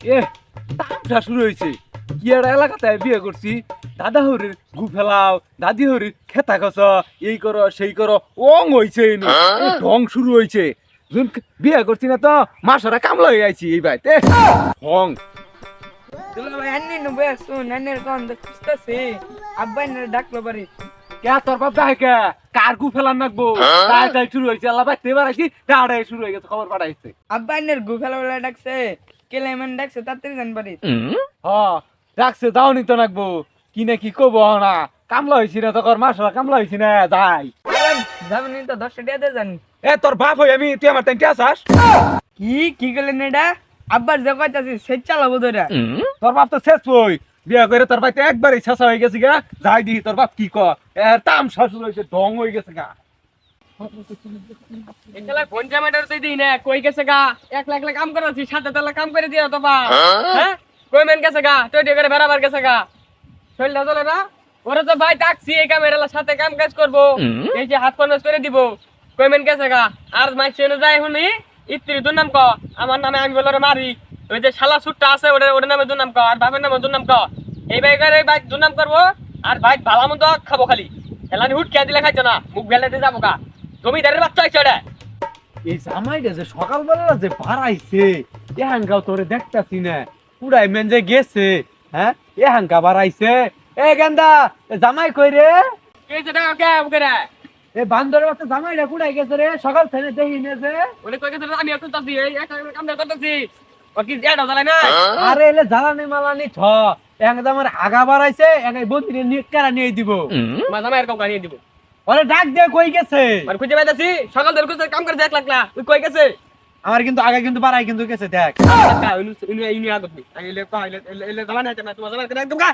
এ তামসা শুরু হয়েছে। কি আর এলাকাতে বিয়ে করছি। দাদা হরির গু ফেলাও দাদি হরির খেতা খস এই করো সেই করো অং হয়েছে ঢং শুরু হয়েছে যখন বিয়ে করছি না তো মাসরা কামলা হয়ে আইছি এই বাইতে ঢং। কার গু ফেলান নাকবো? তাই তাই শুরু হয়েছে আল্লাহ বাইতে এবার শুরু হয়ে গেছে খবর পাঠাইছে। গু ফেলা ডাকছে। কেলেমান ডাকছে? তাড়াতাড়ি যান বাড়ি হ রাখছে যাও নিত নাকবো কি না কি কব না কামলা হয়েছি না তোর মাসরা কামলা হয়েছি না যাই। যাবেন তো দিয়ে যান এ তোর বাপ হই আমি তুই আমার তেনকে আসাস কি কি করলেন এটা? আব্বার যে কইতাছি সে চালাবো ধরে তোর বাপ তো শেষ হই। বিয়া করে তোর বাইতে একবারই শেষা হয়ে গেছে গা। যাই দিহি তোর বাপ কি কর এর তাম ঢং হয়ে গেছে গা। এখানে ফোন জামাইটার তুই দিই না? কই গেছে গা? এক লাখ লাখ কাম করাছি সাথে তালা কাম করে দিও তো বা। হ্যাঁ? কই মেন গেছে গা? তুই দিয়ে বেড়াবার গেছে গা। শরীরটা চলে না? ওরা তো ভাই ডাকছি এই কামের সাথে কাম কাজ করব। এই যে হাত কনভেস করে দিব। কই মেন গেছে গা? আর মাই চেনে যায় শুনি ইত্রি নাম ক? আমার নামে আমি বলে মারি। ওই যে শালা সুটটা আছে ওটা ওটার নামে দুর নাম ক? আর বাপের নামে দুর নাম ক? এই ভাই করে বাইক দুর নাম করব। আর ভাই ভালো মতো খাব খালি। এলানি হুট খেয়ে দিলে খাইছো না? মুখ বেলাতে যাব গা। জমিদারের বাচ্চা হয়েছে ওটা। এই জামাইটা যে সকালবেলা যে বাড়াইছে এ হাঙ্গাও তোরে দেখতাছি না। পুরাই মেন যে গেছে হ্যাঁ? এ হাঙ্গা বাড়াইছে। এ গেন্দা জামাই কই রে? কে কে ওকে রে? এ বান্দরের বাচ্চা জামাইটা কুড়াই গেছে রে সকাল থেকে দেখি ওরে কই গেছে আমি এখন তাছি এই এক কাম না করতেছি। ও কি জ্বালাই না আরে এলে জ্বালানি মালানি ছ। একদম আমার আগা বাড়াইছে একাই বন্দিনে নিয়ে কেরা নিয়ে দিব? মা জামাই এরকম কাহিনী দিব। ওরে ডাক দে কই গেছে? মানে খুঁজে পাইতাছি সকাল ধরে খুঁজে কাম করে এক লাখ না ওই কই গেছে? আমার কিন্তু আগে কিন্তু বাড়াই কিন্তু গেছে দেখ। ইনু ইনু আগত নি আমি এলে কই এলে এলে জামাই না জামাই তোমার জামাই করে একদম গা।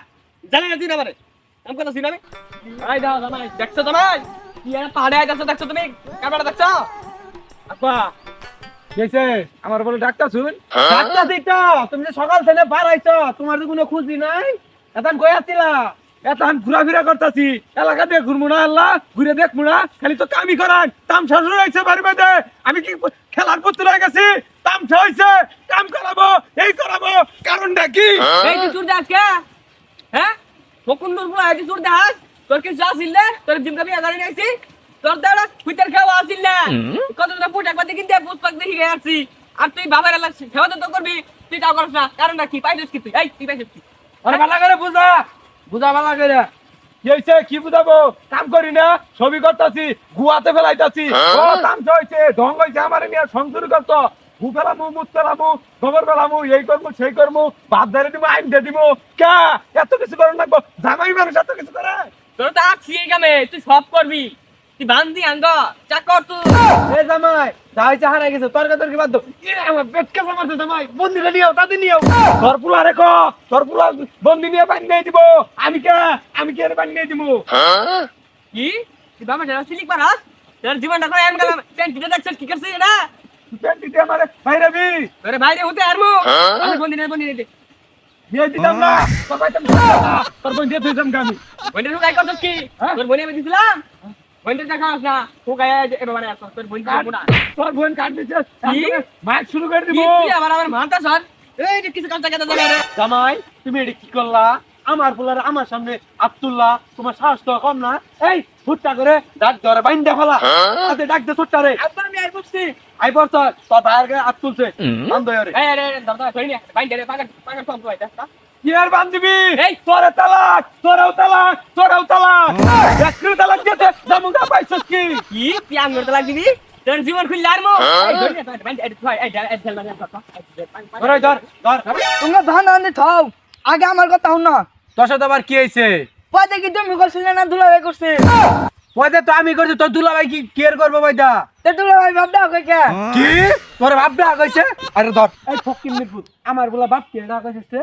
জ্বালাই না দিনা পারে কাম করতেছি না আমি? আই দাও জামাই দেখছ জামাই? কি আর পাহাড়ে আইতাছে দেখছ তুমি? কামড়া দেখছ? আপা গেছে। আমার বলে ডাক্তার শুন। ডাক্তার দিতা তুমি যে সকাল থেকে বাড়াইছ তোমার তো কোনো খুঁজি নাই? এখন কই আছিলা এখন ঘোরাফেরা করতাছি। এলাকা দিয়ে ঘুরবো না আল্লাহ। ঘুরে দেখব না। খালি তো কামি করান তামসা শুরু হয়েছে বাড়ি বাড়িতে আমি কি খেলার করতে রয়ে গেছি? তামসা হয়েছে। কাম করাবো এই করাবো। কারণটা কি? এই তুই চুর কে? হ্যাঁ? মুকুন্দুর পুরা এই চুর দাস তোর কি যা ছিল তোর জিম কাবি আগাড়ি নাইছি? তোর দাঁড়া কুইতার খাওয়া আসিল না কত না পুট একবার দেখি দে পুষ্পাক দেখি গে আসছি। আর তুই বাবার এলাকা সেবা তো করবি তুই তাও করছ না। কারণ কি? পাইছিস কি তুই? এই তুই পাইছিস কি? আরে ভালো করে বুঝা। বুঝা লাগে না কি হয়েছে কি বুঝাবো? কাম করি না ছবি করতাছি গুয়াতে ফেলাইতাছি। ও কাম হয়েছে ঢং হয়েছে আমার নিয়ে সংসুর করতো। গু ফেলামু মুত ফেলামু গোবর ফেলামু এই করব সেই করব বাদ ধরে দিব আইন দিয়ে দিব কে? এত কিছু করে লাগবো? জামাই মানুষ এত কিছু করে? তোর তো আছি এই কামে তুই সব করবি। তুই বান্দি আঙ্গ চাকর তুই। এ জামাই যা হয়েছে হারাই গেছে তর্ক তর্কি বাদ আমার পেটকে মারছে জামাই বন্দিরে নিও তাদের নিও তোর পুলা রেখো তোর পুলা বন্দি নিয়ে বান্ধি দিয়ে দিব। আমি কে? আমি কে বান্ধি দিয়ে দিব? কি? তুই বাবা যারা সিলিক পারাস তোর জীবনটা করে এমন গেলাম প্যান্ট কিনে দেখছিস কি করছিস এটা? পেন্টিতে আমারে ভাইরাবি তোরে বাইরে হতে আর আমি বন্দি নেই বন্দি নেই দিয়ে দিতাম না। তোর ভাইতাম না। তোর বোন দিয়ে দিতাম আমি। বন্দি তুই করছিস কি? হ্যাঁ? তোর বনি আমি দিছিলাম? না এবার আসছ তোর না। তোর বোন শুরু করে দিব। আবার আমার মানতা সর এই যে কিছু কাজ টাকা যাবে রে জামাই তুমি এটা কি করলা? আমার পোলার আমার সামনে আব্দুল্লাহ তোমার সাহস তো কম না। এই হুট্টা করে ডাক ধরে বাইন্দা ফেলা। আতে ডাক দে ছোট্টা রে। আবার আমি আর বুঝছি। আই বর্ষ তোর। ভাইয়ের গায়ে হাত তুলছে। বান্ধ রে। এই রে দাদা কই নি। বাইন দে পাগা পাগা কম তো। আর বান্ধিবি এই! তোরে তালাক তোরেও তালাক তোরেও তালাক একটু তালাক দিতে জামুগা পাইছস কি কি তুই আঙ্গুর তো লাগবি তোর জীবন খুললে আর মু ধরে মানে ধরে ধর তোমরা ধান ধান থাও আগে আমার কথা হও না তোর সাথে আবার কি হয়েছে পয়দা কি তুমি করছিলে না দুলা ভাই করছে পয়দা তো আমি করছি তোর দুলা ভাই কি কেয়ার করব ভাইটা তে দুলা ভাই ভাবটা কই কে কি তোর বাপ ডাক হইছে আরে ধর এই ফকির নিপুত আমার বলা বাপ কে ডাক হইছে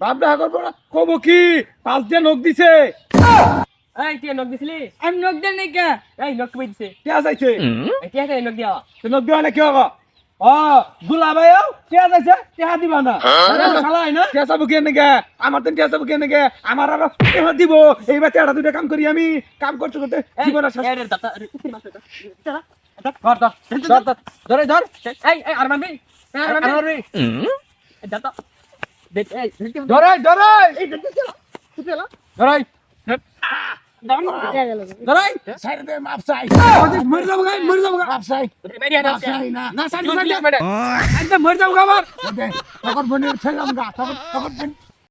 বাপ ডাক করব না কবো কি পাঁচ দিয়ে নখ দিছে এই তুই নক দিছিলি আমি নক দেন নাই কে এই দিছে দিয়া নখ না কি হব ও দুলা দিবা না খালাই না আমার তো আমার আর দিব এইবার তেড়া দুটো কাম করি আমি কাম করতে করতে জীবন ধর ধর ধর ধর ধর এই এই আর মারবি আর মারবি দাদা ধরাই ধরাই! ধরাই। ধরাই। সাইড দে মাপ চাই। মরে যাব গাই মরে যাব মাপ চাই। মাপ চাই না। না সাইড সাইড সাইড মরে। যাব তখন তখন তখন